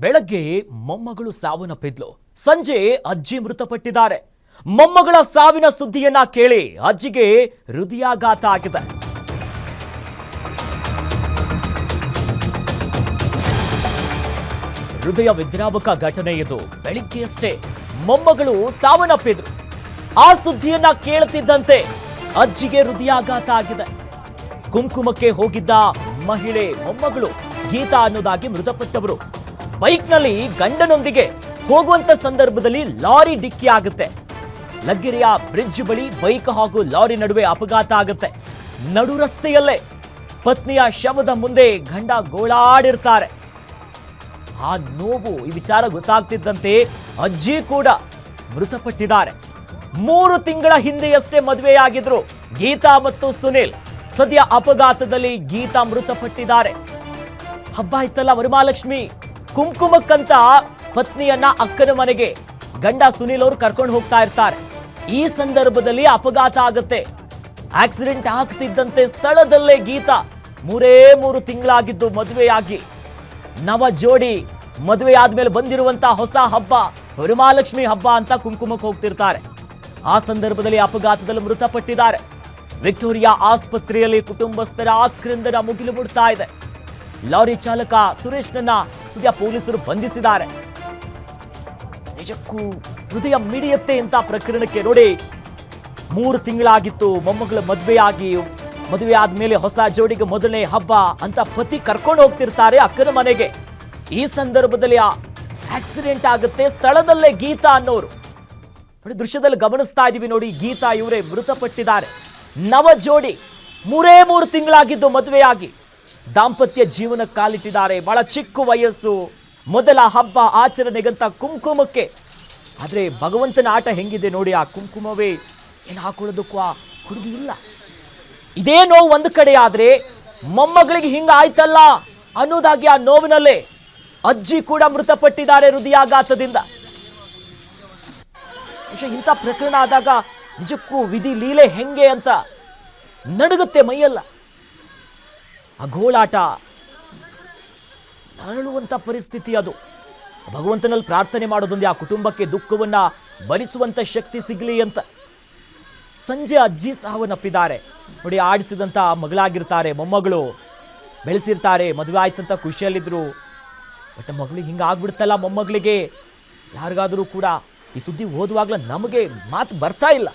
ಬೆಳಗ್ಗೆ ಮೊಮ್ಮಗಳು ಸಾವನ್ನಪ್ಪಿದ್ಲು ಸಂಜೆ ಅಜ್ಜಿ ಮೃತಪಟ್ಟಿದ್ದಾರೆ. ಮೊಮ್ಮಗಳ ಸಾವಿನ ಸುದ್ದಿಯನ್ನ ಕೇಳಿ ಅಜ್ಜಿಗೆ ಹೃದಯಾಘಾತ ಆಗಿದೆ. ಹೃದಯ ವಿದ್ರಾವಕ ಘಟನೆ ಇದು ಬೆಳಿಗ್ಗೆಯಷ್ಟೇ ಮೊಮ್ಮಗಳು ಸಾವನ್ನಪ್ಪಿದ್ರು ಆ ಸುದ್ದಿಯನ್ನ ಕೇಳುತ್ತಿದ್ದಂತೆ ಅಜ್ಜಿಗೆ ಹೃದಯಾಘಾತ ಆಗಿದೆ. ಕುಂಕುಮಕ್ಕೆ ಹೋಗಿದ್ದ ಮಹಿಳೆ ಮೊಮ್ಮಗಳು ಗೀತಾ ಅನ್ನೋದಾಗಿ ಮೃತಪಟ್ಟವರು. ಬೈಕ್ನಲ್ಲಿ ಗಂಡನೊಂದಿಗೆ ಹೋಗುವಂತ ಸಂದರ್ಭದಲ್ಲಿ ಲಾರಿ ಡಿಕ್ಕಿ ಆಗುತ್ತೆ. ಲಗ್ಗೆರೆಯ ಬ್ರಿಡ್ಜ್ ಬಳಿ ಬೈಕ್ ಹಾಗೂ ಲಾರಿ ನಡುವೆ ಅಪಘಾತ ಆಗುತ್ತೆ. ನಡು ರಸ್ತೆಯಲ್ಲೇ ಪತ್ನಿಯ ಶವದ ಮುಂದೆ ಗಂಡ ಗೋಳಾಡಿರ್ತಾರೆ. ಆ ನೋವು ಈ ವಿಚಾರ ಗೊತ್ತಾಗ್ತಿದ್ದಂತೆ ಅಜ್ಜಿ ಕೂಡ ಮೃತಪಟ್ಟಿದ್ದಾರೆ. ಮೂರು ತಿಂಗಳ ಹಿಂದೆಯಷ್ಟೇ ಮದುವೆಯಾಗಿದ್ರು ಗೀತಾ ಮತ್ತು ಸುನೀಲ್. ಸದ್ಯ ಅಪಘಾತದಲ್ಲಿ ಗೀತಾ ಮೃತಪಟ್ಟಿದ್ದಾರೆ. ಹಬ್ಬ ಇತ್ತಲ್ಲ ವರಮಹಾಲಕ್ಷ್ಮಿ? ಕುಂಕುಮಕ್ಕಂತ ಪತ್ನಿಯನ್ನ ಅಕ್ಕನ ಮನೆಗೆ ಗಂಡ ಸುನೀಲ್ ಅವರು ಕರ್ಕೊಂಡು ಹೋಗ್ತಾ ಇರ್ತಾರೆ. ಈ ಸಂದರ್ಭದಲ್ಲಿ ಅಪಘಾತ ಆಗುತ್ತೆ. ಆಕ್ಸಿಡೆಂಟ್ ಆಗ್ತಿದ್ದಂತೆ ಸ್ಥಳದಲ್ಲೇ ಗೀತಾ ಮೂರೇ ಮೂರು ತಿಂಗಳಾಗಿದ್ದು ಮದುವೆಯಾಗಿ. ನವ ಜೋಡಿ ಮದುವೆ ಆದ್ಮೇಲೆ ಬಂದಿರುವಂತ ಹೊಸ ಹಬ್ಬ, ವರಮಹಾಲಕ್ಷ್ಮಿ ಹಬ್ಬ ಅಂತ ಕುಂಕುಮಕ್ಕೆ ಹೋಗ್ತಿರ್ತಾರೆ. ಆ ಸಂದರ್ಭದಲ್ಲಿ ಅಪಘಾತದಲ್ಲಿ ಮೃತಪಟ್ಟಿದ್ದಾರೆ. ವಿಕ್ಟೋರಿಯಾ ಆಸ್ಪತ್ರೆಯಲ್ಲಿ ಕುಟುಂಬಸ್ಥರ ಆಕ್ರಂದನ ಮುಗಿಲು ಮುಡ್ತಾ ಇದೆ. ಲಾರಿ ಚಾಲಕ ಸುರೇಶ್ನನ್ನ ಸದ್ಯ ಪೊಲೀಸರು ಬಂಧಿಸಿದ್ದಾರೆ. ನಿಜಕ್ಕೂ ಹೃದಯ ಮಿಡಿಯತ್ತೆ ಅಂತ ಪ್ರಕರಣಕ್ಕೆ ನೋಡಿ. ಮೂರು ತಿಂಗಳಾಗಿತ್ತು, ಮೊಮ್ಮಗಳ ಮದುವೆಯಾಗಿ, ಮದುವೆ ಆದ್ಮೇಲೆ ಹೊಸ ಜೋಡಿಗೆ ಮೊದಲನೇ ಹಬ್ಬ ಅಂತ ಪತಿ ಕರ್ಕೊಂಡು ಹೋಗ್ತಿರ್ತಾರೆ ಅಕ್ಕನ ಮನೆಗೆ. ಈ ಸಂದರ್ಭದಲ್ಲಿ ಆಕ್ಸಿಡೆಂಟ್ ಆಗುತ್ತೆ, ಸ್ಥಳದಲ್ಲೇ ಗೀತಾ ಅನ್ನೋರು. ನೋಡಿ, ದೃಶ್ಯದಲ್ಲಿ ಗಮನಿಸ್ತಾ ಇದೀವಿ ನೋಡಿ, ಗೀತಾ ಇವರೇ ಮೃತಪಟ್ಟಿದ್ದಾರೆ. ನವ ಜೋಡಿ ಮೂರೇ ಮೂರು ತಿಂಗಳಾಗಿದ್ದು ಮದುವೆಯಾಗಿ. ದಾಂಪತ್ಯ ಜೀವನ ಕಾಲಿಟ್ಟಿದ್ದಾರೆ. ಬಹಳ ಚಿಕ್ಕ ವಯಸ್ಸು. ಮೊದಲ ಹಬ್ಬ ಆಚರಣೆಗಂತ ಕುಂಕುಮಕ್ಕೆ. ಆದರೆ ಭಗವಂತನ ಆಟ ಹೆಂಗಿದೆ ನೋಡಿ ಆ ಕುಂಕುಮವೇ. ಏನು ಹಾಕೊಳ್ಳೋದಕ್ಕೂ ಆ ಹುಡುಗಿ ಇಲ್ಲ. ಇದೇ ನೋವು ಒಂದು ಕಡೆ ಆದರೆ ಮೊಮ್ಮಗಳಿಗೆ ಹಿಂಗೆ ಆಯ್ತಲ್ಲ ಅನ್ನೋದಾಗಿ ಆ ನೋವಿನಲ್ಲೇ ಅಜ್ಜಿ ಕೂಡ ಮೃತಪಟ್ಟಿದ್ದಾರೆ ಹೃದಯಾಘಾತದಿಂದ. ಇಂಥ ಪ್ರಕರಣ ಆದಾಗ ನಿಜಕ್ಕೂ ವಿಧಿ ಲೀಲೆ ಹೆಂಗೆ ಅಂತ ನಡುಗುತ್ತೆ ಮೈಯೆಲ್ಲ. ಆ ಗೋಳಾಟ. ನರಳುವಂಥ ಪರಿಸ್ಥಿತಿ ಅದು. ಭಗವಂತನಲ್ಲಿ ಪ್ರಾರ್ಥನೆ ಮಾಡೋದೊಂದೇ ಆ ಕುಟುಂಬಕ್ಕೆ ದುಃಖವನ್ನು ಭರಿಸುವಂಥ ಶಕ್ತಿ ಸಿಗಲಿ ಅಂತ. ಸಂಜೆ ಅಜ್ಜಿ ಸಾವನ್ನಪ್ಪಿದ್ದಾರೆ ನೋಡಿ ಆಡಿಸಿದಂಥ ಮಗಳಾಗಿರ್ತಾರೆ, ಮೊಮ್ಮಗಳು. ಬೆಳೆಸಿರ್ತಾರೆ, ಮದುವೆ ಆಯ್ತಂತ ಖುಷಿಯಲ್ಲಿದ್ದರು ಬಟ್ ಮಗಳು ಹಿಂಗೆ ಆಗ್ಬಿಡ್ತಲ್ಲ ಮೊಮ್ಮಗಳಿಗೆ. ಯಾರಿಗಾದರೂ ಕೂಡ ಈ ಸುದ್ದಿ ಓದುವಾಗಲೇ ನಮಗೆ ಮಾತು ಬರ್ತಾ ಇಲ್ಲ.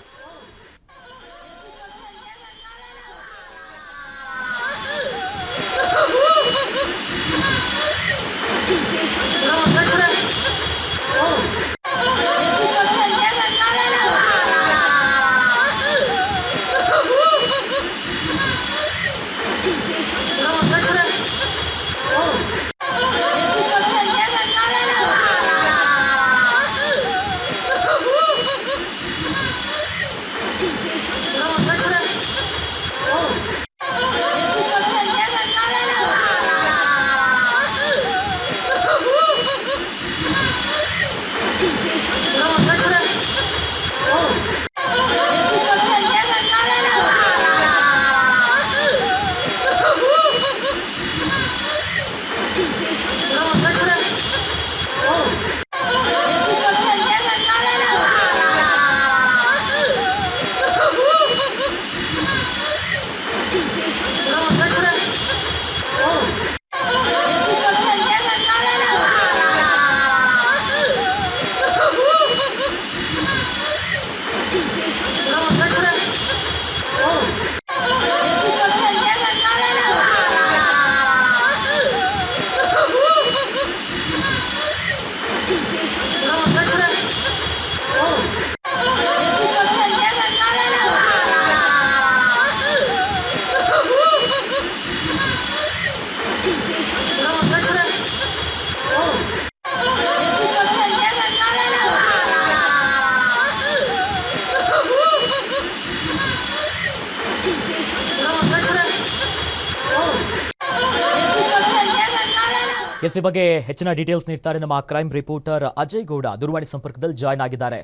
ಎಸ್, ಈ ಬಗ್ಗೆ ಹೆಚ್ಚಿನ ಡೀಟೇಲ್ಸ್ ನೀಡ್ತಾರೆ ನಮ್ಮ ಕ್ರೈಮ್ ರಿಪೋರ್ಟರ್ ಅಜಯ್ ಗೌಡ. ದೂರವಾಣಿ ಸಂಪರ್ಕದಲ್ಲಿ ಜಾಯ್ನ್ ಆಗಿದ್ದಾರೆ.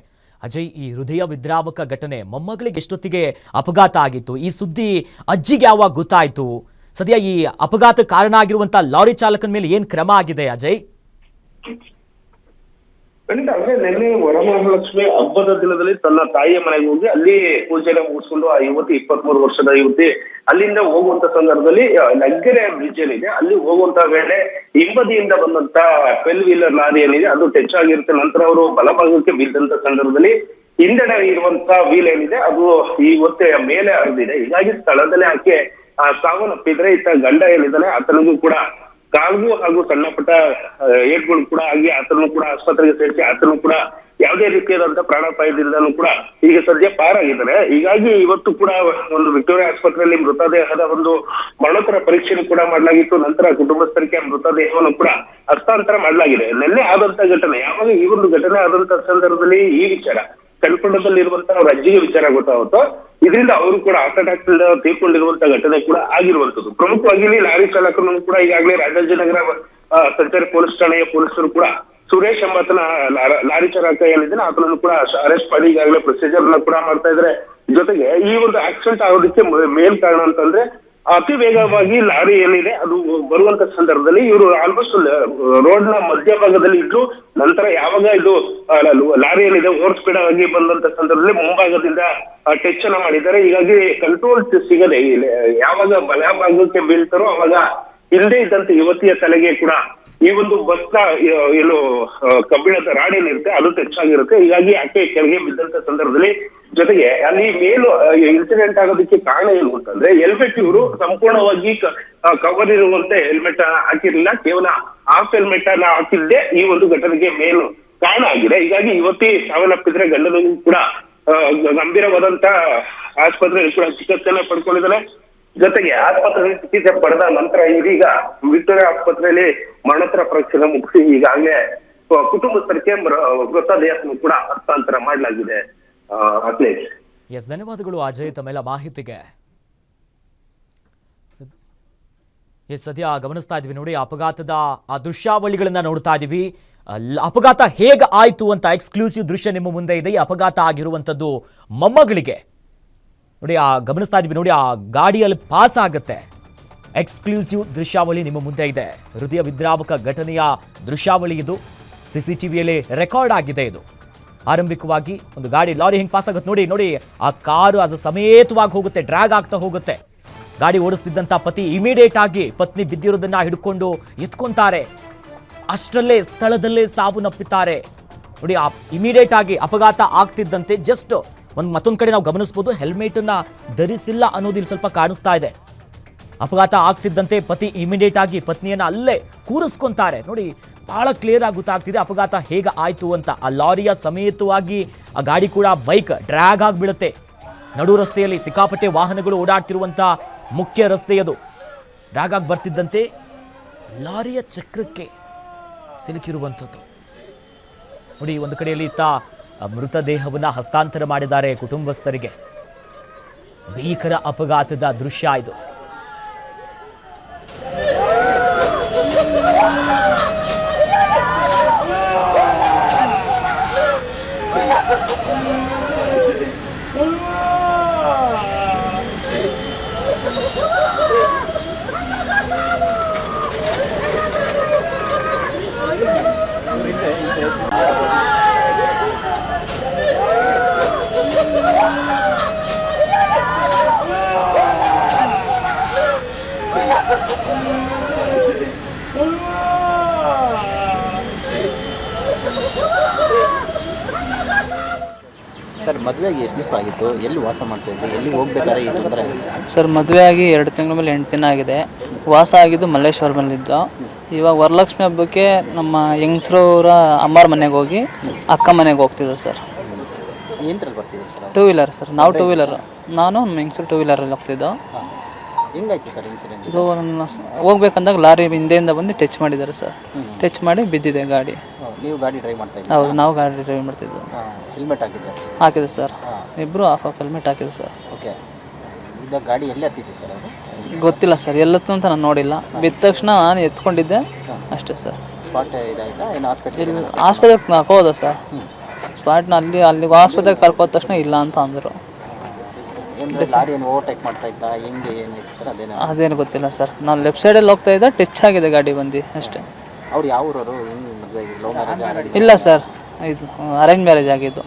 ಅಜಯ್, ಈ ಹೃದಯ ವಿದ್ರಾವಕ ಘಟನೆ ಮೊಮ್ಮಗಳಿಗೆ ಎಷ್ಟೊತ್ತಿಗೆ ಅಪಘಾತ ಆಗಿತ್ತು? ಈ ಸುದ್ದಿ ಅಜ್ಜಿಗೆ ಯಾವಾಗ ಗೊತ್ತಾಯ್ತು? ಸದ್ಯ ಈ ಅಪಘಾತ ಕಾರಣ ಆಗಿರುವಂತ ಲಾರಿ ಚಾಲಕನ ಮೇಲೆ ಏನ್ ಕ್ರಮ ಆಗಿದೆ ಅಜಯ್? ಖಂಡಿತ ಅಂದ್ರೆ ನಿನ್ನೆ ವರಮಹಾಲಕ್ಷ್ಮಿ ಹಬ್ಬದ ದಿನದಲ್ಲಿ ತನ್ನ ತಾಯಿಯ ಮನೆಗೆ ಹೋಗಿ ಅಲ್ಲಿ ಪೂಜೆನ ಮುಗಿಸ್ಕೊಂಡು ಆ ಯುವತಿ ಇಪ್ಪತ್ಮೂರು ವರ್ಷದ ಯುವತಿ ಅಲ್ಲಿಂದ ಹೋಗುವಂತ ಸಂದರ್ಭದಲ್ಲಿ ಲಗ್ಗೆರೆ ಬ್ರಿಡ್ಜ್ ಏನಿದೆ ಅಲ್ಲಿ ಹೋಗುವಂತ ವೇಳೆ ಹಿಂಬದಿಯಿಂದ ಬಂದಂತ ಟ್ವೆಲ್ ವೀಲರ್ ಲಾರಿ ಏನಿದೆ ಅದು ಟಚ್ ಆಗಿರುತ್ತೆ ನಂತರ ಅವರು ಬಲಭಾಗಕ್ಕೆ ಬಿದ್ದಂತ ಸಂದರ್ಭದಲ್ಲಿ ಹಿಂದೆಡೆ ಇರುವಂತ ವೀಲ್ ಏನಿದೆ ಅದು ಈ ಹೊತ್ತೆಯ ಮೇಲೆ ಹರಿದಿದೆ. ಹೀಗಾಗಿ ಸ್ಥಳದಲ್ಲೇ ಆಕೆ ಆ, ಸಾವನ್ನಪ್ಪಿದ್ರೆ ಇತ್ತ ಗಂಡ ಏನಿದ್ದಾನೆ ಆತನಿಗೂ ಕೂಡ ಕಾಲ್ಗೂ ಹಾಗೂ ಸಣ್ಣ ಪುಟ್ಟ ಏಟ್ಗಳು ಕೂಡ ಆಗಿ ಆತನು ಕೂಡ ಆಸ್ಪತ್ರೆಗೆ ಸೇರಿಸಿ ಆತನು ಕೂಡ ಯಾವುದೇ ರೀತಿಯಾದಂತ ಪ್ರಾಣಾಪಾಯದಿಂದಲೂ ಕೂಡ ಈಗ ಸದ್ಯ ಪಾರಾಗಿದ್ದಾರೆ. ಹೀಗಾಗಿ ಇವತ್ತು ಕೂಡ ಒಂದು ವಿಕ್ಟೋರಿಯಾ ಆಸ್ಪತ್ರೆಯಲ್ಲಿ ಮೃತದೇಹದ ಒಂದು ಮರಣೋತ್ತರ ಪರೀಕ್ಷೆಯನ್ನು ಕೂಡ ಮಾಡಲಾಗಿತ್ತು. ನಂತರ ಕುಟುಂಬಸ್ಥರಿಗೆ ಮೃತದೇಹವನ್ನು ಕೂಡ ಹಸ್ತಾಂತರ ಮಾಡಲಾಗಿದೆ. ನೆನ್ನೆ ಆದಂತ ಘಟನೆ, ಯಾವಾಗ ಈ ಒಂದು ಘಟನೆ ಆದಂತ ಸಂದರ್ಭದಲ್ಲಿ ಈ ವಿಚಾರ ಕಲ್ಪಂಡದಲ್ಲಿರುವಂತಹ ಅಜ್ಜಿಗೆ ವಿಚಾರ ಗೊತ್ತಾಗುತ್ತೋ ಇದರಿಂದ ಅವರು ಕೂಡ ಹಾರ್ಟ್ ಅಟ್ಯಾಕ್ ತೀರ್ಕೊಂಡಿರುವಂತ ಘಟನೆ ಕೂಡ ಆಗಿರುವಂತದ್ದು ಪ್ರಮುಖವಾಗಿ ಲಾರಿ ಚಾಲಕರನ್ನು ಕೂಡ ಈಗಾಗಲೇ ರಾಜಾಜಿನಗರ ಸಂಚಾರಿ ಪೊಲೀಸ್ ಠಾಣೆಯ ಪೊಲೀಸರು ಕೂಡ ಸುರೇಶ್ ಎಂಬಾತನ ಲಾರ- ಚಾಲಕ ಏನಿದ್ದಾನೆ ಆತನನ್ನು ಕೂಡ ಅರೆಸ್ಟ್ ಮಾಡಿ ಈಗಾಗಲೇ ಪ್ರೊಸೀಜರ್ ಕೂಡ ಮಾಡ್ತಾ ಇದ್ರೆ ಜೊತೆಗೆ ಈ ಒಂದು ಆಕ್ಸಿಡೆಂಟ್ ಆಗೋದಕ್ಕೆ ಮೇನ್ ಕಾರಣ ಅಂತಂದ್ರೆ ಅತಿ ವೇಗವಾಗಿ ಲಾರಿ ಏನಿದೆ, ಅದು ಬರುವಂತ ಸಂದರ್ಭದಲ್ಲಿ ಇವರು ಆಲ್ಮೋಸ್ಟ್ ರೋಡ್ನ ಮಧ್ಯಭಾಗದಲ್ಲಿ ಇದ್ದು ನಂತರ ಯಾವಾಗ ಇದು ಲಾರಿ ಏನಿದೆ ಓವರ್ ಸ್ಪೀಡ್ ಆಗಿ ಬಂದಂತ ಸಂದರ್ಭದಲ್ಲಿ ಮುಂಭಾಗದಿಂದ ಟಚ್ ಅನ್ನ ಮಾಡಿದ್ದಾರೆ. ಹೀಗಾಗಿ ಕಂಟ್ರೋಲ್ ಸಿಗದೆ ಯಾವಾಗ ಯಾವಾಗ ಬಲಭಾಗಕ್ಕೆ ಬೀಳ್ತಾರೋ ಅವಾಗ ಹಿಂದೆ ಇದ್ದಂತ ಯುವತಿಯ ತಲೆಗೆ ಕೂಡ ಈ ಒಂದು ಬಸ್ ಏನು ಕಬ್ಬಿಣದ ರಾಡ್ ಏನಿರುತ್ತೆ, ಅದು ಹೆಚ್ಚಾಗಿರುತ್ತೆ ಹೀಗಾಗಿ ಆಕೆ ಕೆಳಗೆ ಬಿದ್ದಂತ ಸಂದರ್ಭದಲ್ಲಿ ಜೊತೆಗೆ ಅಲ್ಲಿ ಮೇಲು ಇನ್ಸಿಡೆಂಟ್ ಆಗೋದಕ್ಕೆ ಕಾರಣ ಏನು ಅಂತಂದ್ರೆ ಹೆಲ್ಮೆಟ್ ಇವರು ಸಂಪೂರ್ಣವಾಗಿ ಕವರ್ ಇರುವಂತೆ ಹೆಲ್ಮೆಟ್ ಹಾಕಿರ್ಲಿಲ್ಲ. ಕೇವಲ ಹಾಫ್ ಹೆಲ್ಮೆಟ್ ಅನ್ನ ಹಾಕಿದ್ದೆ ಈ ಒಂದು ಘಟನೆಗೆ ಮೇಲು ಕಾರಣ ಆಗಿದೆ. ಹೀಗಾಗಿ ಯುವತಿ ಸಾವನ್ನಪ್ಪಿದ್ರೆ ಗಂಡನಿಗೂ ಕೂಡ ಗಂಭೀರವಾದಂತ ಆಸ್ಪತ್ರೆಯಲ್ಲಿ ಕೂಡ ಚಿಕಿತ್ಸೆನ ಪಡ್ಕೊಂಡಿದ್ದಾರೆ ಜೊತೆಗೆ ಆಸ್ಪತ್ರೆಯಲ್ಲಿ ಚಿಕಿತ್ಸೆ ಪಡೆದ ನಂತರ ಇದೀಗ ವಿಕ್ಟೋರಿಯಾ ಆಸ್ಪತ್ರೆಯಲ್ಲಿ ಮರಣೋತ್ತರ ಪರೀಕ್ಷೆ ಮುಗಿಸಿ ಈಗಾಗಲೇ ಕುಟುಂಬಸ್ಥರಿಗೆ ಮೃತದೇಹವನ್ನು ಕೂಡ ಹಸ್ತಾಂತರ ಮಾಡಲಾಗಿದೆ ಅಖಿಲೇಶ್. ಎಸ್, ಧನ್ಯವಾದಗಳು ಅಜಯ್ ತಮ್ಮೆಲ್ಲ ಮಾಹಿತಿಗೆ. ಎಸ್, ಸದ್ಯ ಗಮನಿಸ್ತಾ ಇದ್ವಿ ನೋಡಿ, ಅಪಘಾತದ, ಆ, ದೃಶ್ಯಾವಳಿಗಳನ್ನ ನೋಡ್ತಾ ಇದೀವಿ ಅಪಘಾತ ಹೇಗೆ ಆಯ್ತು ಅಂತ ಎಕ್ಸ್ಕ್ಲೂಸಿವ್ ದೃಶ್ಯ ನಿಮ್ಮ ಮುಂದೆ ಇದೆ. ಈ ಅಪಘಾತ ಆಗಿರುವಂಥದ್ದು ಮೊಮ್ಮಗಳಿಗೆ. ನೋಡಿ, ಆ ಗಮನಿಸ್ತಾ ಇದ್ವಿ ನೋಡಿ, ಆ ಗಾಡಿಯಲ್ಲಿ ಪಾಸ್ ಆಗುತ್ತೆ. ಎಕ್ಸ್ಕ್ಲೂಸಿವ್ ದೃಶ್ಯಾವಳಿ ನಿಮ್ಮ ಮುಂದೆ ಇದೆ. ಹೃದಯ ವಿದ್ರಾವಕ ಘಟನೆಯ ದೃಶ್ಯಾವಳಿ ಇದು. ಸಿ ಸಿ ಟಿ ವಿಯಲ್ಲಿ ರೆಕಾರ್ಡ್ ಆಗಿದೆ ಇದು. ಆರಂಭಿಕವಾಗಿ ಒಂದು ಗಾಡಿ ಲಾರಿ ಹೆಂಗೆ ಪಾಸ್ ಆಗುತ್ತೆ ನೋಡಿ ನೋಡಿ, ಆ ಕಾರು ಅದು ಸಮೇತವಾಗಿ ಹೋಗುತ್ತೆ, ಡ್ರ್ಯಾಗ್ ಆಗ್ತಾ ಹೋಗುತ್ತೆ. ಗಾಡಿ ಓಡಿಸ್ತಿದ್ದಂಥ ಪತಿ ಇಮಿಡಿಯೇಟ್ ಆಗಿ ಪತ್ನಿ ಬಿದ್ದಿರೋದನ್ನ ಹಿಡ್ಕೊಂಡು ಎತ್ಕೊಂತಾರೆ. ಅಷ್ಟರಲ್ಲೇ ಸ್ಥಳದಲ್ಲೇ ಸಾವು ನಪ್ಪಿದ್ದಾರೆ ನೋಡಿ, ಆ ಇಮಿಡಿಯೇಟ್ ಆಗಿ ಅಪಘಾತ ಆಗ್ತಿದ್ದಂತೆ ಜಸ್ಟ್ ಒಂದು ಮತ್ತೊಂದು ಕಡೆ ನಾವು ಗಮನಿಸ್ಬೋದು ಹೆಲ್ಮೆಟನ್ನ ಧರಿಸಿಲ್ಲ ಅನ್ನೋದು ಇಲ್ಲಿ ಸ್ವಲ್ಪ ಕಾಣಿಸ್ತಾ ಇದೆ. ಅಪಘಾತ ಆಗ್ತಿದ್ದಂತೆ ಪತಿ ಇಮಿಡಿಯೇಟ್ ಆಗಿ ಪತ್ನಿಯನ್ನ ಅಲ್ಲೇ ಕೂರಿಸ್ಕೊಂತಾರೆ. ನೋಡಿ, ಬಹಳ ಕ್ಲಿಯರ್ ಆಗಿ ಗೊತ್ತಾಗ್ತಿದೆ ಅಪಘಾತ ಹೇಗೆ ಆಯಿತು ಅಂತ. ಆ ಲಾರಿಯ ಸಮೇತವಾಗಿ ಆ ಗಾಡಿ ಕೂಡ ಬೈಕ್ ಡ್ರ್ಯಾಗ್ ಆಗಿಬಿಡುತ್ತೆ. ನಡು ರಸ್ತೆಯಲ್ಲಿ ಸಿಕ್ಕಾಪಟ್ಟೆ ವಾಹನಗಳು ಓಡಾಡ್ತಿರುವಂಥ ಮುಖ್ಯ ರಸ್ತೆಯದು ಡ್ರ್ಯಾಗ್ ಆಗಿ ಬರ್ತಿದ್ದಂತೆ ಲಾರಿಯ ಚಕ್ರಕ್ಕೆ ಸಿಲುಕಿರುವಂಥದ್ದು. ನೋಡಿ, ಒಂದು ಕಡೆಯಲ್ಲಿ ಇತ್ತ ಮೃತದೇಹವನ್ನು ಹಸ್ತಾಂತರ ಮಾಡಿದ್ದಾರೆ ಕುಟುಂಬಸ್ಥರಿಗೆ. ಭೀಕರ ಅಪಘಾತದ ದೃಶ್ಯ ಇದು. ಸರ್ ಮದುವೆಗೆ ಎಷ್ಟು ದಿವಸ ಆಗಿತ್ತು? ಎಲ್ಲಿ ವಾಸ ಮಾಡ್ತಾ ಇದ್ದೆ ಎಲ್ಲಿ ಹೋಗ್ಬೇಕಾದ್ರೆ ಈ ತೊಂದರೆ ಸರ್ ಮದುವೆ ಆಗಿ ಎರಡು ತಿಂಗಳ ಮೇಲೆ ಎಂಟು ದಿನ ಆಗಿದೆ. ವಾಸ ಆಗಿದ್ದು ಮಲ್ಲೇಶ್ವರಮಲ್ಲಿದ್ದು ಇವಾಗ ವರಲಕ್ಷ್ಮಿ ಹಬ್ಬಕ್ಕೆ ನಮ್ಮ ಯಂಗ್ಸ್ರವರ ಅಮ್ಮಾರ ಮನೆಗೆ ಹೋಗಿ ಅಕ್ಕ ಮನೆಗೆ ಹೋಗ್ತಿದ್ದೆ ಸರ್. ಏನ್ರಲ್ಲಿ ಬರ್ತಿದ್ರು ಸರ್? Two wheeler sir. ನಾವು ಟೂ ವೀಲರ್ ನಾನು ನಮ್ಮ ಯಂಗ್ಸ್ರು ಟೂ ವೀಲರಲ್ಲಿ ಹೋಗ್ತಿದ್ದೋ. ಹೆಂಗಾಯ್ತು ಸರ್ ಇನ್ಸಿಡೆಂಟ್ ಇದು ನನ್ನ ಹೋಗ್ಬೇಕಂದಾಗ ಲಾರಿ ಹಿಂದೆಯಿಂದ ಬಂದು ಟಚ್ ಮಾಡಿದ್ದಾರೆ ಸರ್. ಟಚ್ ಮಾಡಿ ಬಿದ್ದಿದೆ ಗಾಡಿ. ನೀವು ಗಾಡಿ ಡ್ರೈವ್ ಮಾಡ್ತಾ ಇದ್ದೀರಾ? ಹೌದು ನಾವು ಗಾಡಿ ಡ್ರೈವ್ ಮಾಡ್ತಿದ್ವಿ. ಹಾಂ ಹೆಲ್ಮೆಟ್ ಹಾಕಿದ್ರೆ ಹಾಕಿದೆ ಸರ್. ಇಬ್ಬರು ಹಾಫ್ ಹಾಫ್ ಹೆಲ್ಮೆಟ್ ಹಾಕಿದೆ ಸರ್. ಓಕೆ ಗಾಡಿ ಎಲ್ಲಿ ಹತ್ತಿತ್ತು ಸರ್ ಅದು? ಗೊತ್ತಿಲ್ಲ ಸರ್ ಎಲ್ಲತ್ತು ಅಂತ ನಾನು ನೋಡಿಲ್ಲ. ಬಿದ್ದ ತಕ್ಷಣ ನಾನು ಎತ್ಕೊಂಡಿದ್ದೆ. ಅಷ್ಟೇ ಸರ್. ಸ್ಪಾಟ್ ಇದಾಯ್ತಾ? ಏನು ಹಾಸ್ಪಿಟಲ್ ಆಸ್ಪತ್ರೆಗೆ ಹಾಕೋದ ಸರ್. ಸ್ಪಾಟ್ನ ಅಲ್ಲಿ ಅಲ್ಲಿ ಆಸ್ಪತ್ರೆಗೆ ಕರ್ಕೋದ ತಕ್ಷಣ ಇಲ್ಲ ಅಂತ ಅಂದರು. ಅದೇನೋ? ಅದೇನು ಗೊತ್ತಿಲ್ಲ ಸರ್ ನಾನು ಲೆಫ್ಟ್ ಸೈಡಲ್ಲಿ ಹೋಗ್ತಾ ಇದ್ದೆ ಟಚ್ ಆಗಿದೆ ಗಾಡಿ ಬಂದು ಅಷ್ಟೇ. ಅವ್ರು ಯಾವ ಇಲ್ಲ ಸರ್ ಇದು ಅರೇಂಜ್ ಮ್ಯಾರೇಜ್ ಆಗಿದ್ದು.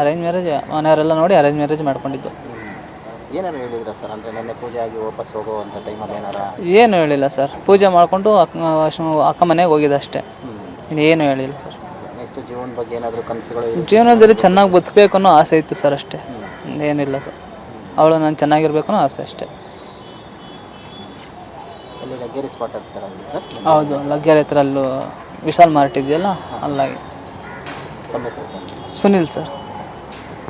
ಅರೇಂಜ್ ಮ್ಯಾರೇಜ್ ಮನೆಯವರೆಲ್ಲ ನೋಡಿ ಅರೇಂಜ್ ಮ್ಯಾರೇಜ್ ಮಾಡ್ಕೊಂಡಿದ್ದು. ಏನಾರು ಹೇಳಿದ್ರ ಸರ್ ಅಂದರೆ ನೆನ್ನೆ ಪೂಜೆ ಆಗಿ ವಾಪಸ್ ಹೋಗೋ ಅಂಥ ಟೈಮಲ್ಲಿ ಏನಾರ? ಏನು ಹೇಳಿಲ್ಲ ಸರ್ ಪೂಜೆ ಮಾಡಿಕೊಂಡು ಅಕ್ಕ ಅಕ್ಕ ಮನೆಗೆ ಹೋಗಿದ್ದೆ ಅಷ್ಟೇ. ಏನು ಹೇಳಿಲ್ಲ ಸರ್ ನೆಕ್ಸ್ಟ್ ಜೀವನ ಬಗ್ಗೆ ಏನಾದರೂ ಕನಸುಗಳು ಜೀವನದಲ್ಲಿ ಚೆನ್ನಾಗಿ ಬದುಕಬೇಕು ಅನ್ನೋ ಆಸೆ ಇತ್ತು ಸರ್ ಅಷ್ಟೇ. ಏನಿಲ್ಲ ಸರ್ ಅವಳು ನಾನು ಚೆನ್ನಾಗಿರ್ಬೇಕು ಅನ್ನೋ ಆಸೆ ಅಷ್ಟೇ. ಅಲ್ಲಿ ಲಗ್ಗೇರಿ ಸ್ಪಾಟ್ ಆಗ್ತಾರ ಸರ್? ಹೌದು ಲಗ್ಗೆರೆ ಹತ್ರ ಅಲ್ಲೂ ವಿಶಾಲ್ ಮಾರ್ಟ್ ಇದೆಯಲ್ಲ ಅಲ್ಲಾಗಿ. ಸುನಿಲ್ ಸರ್.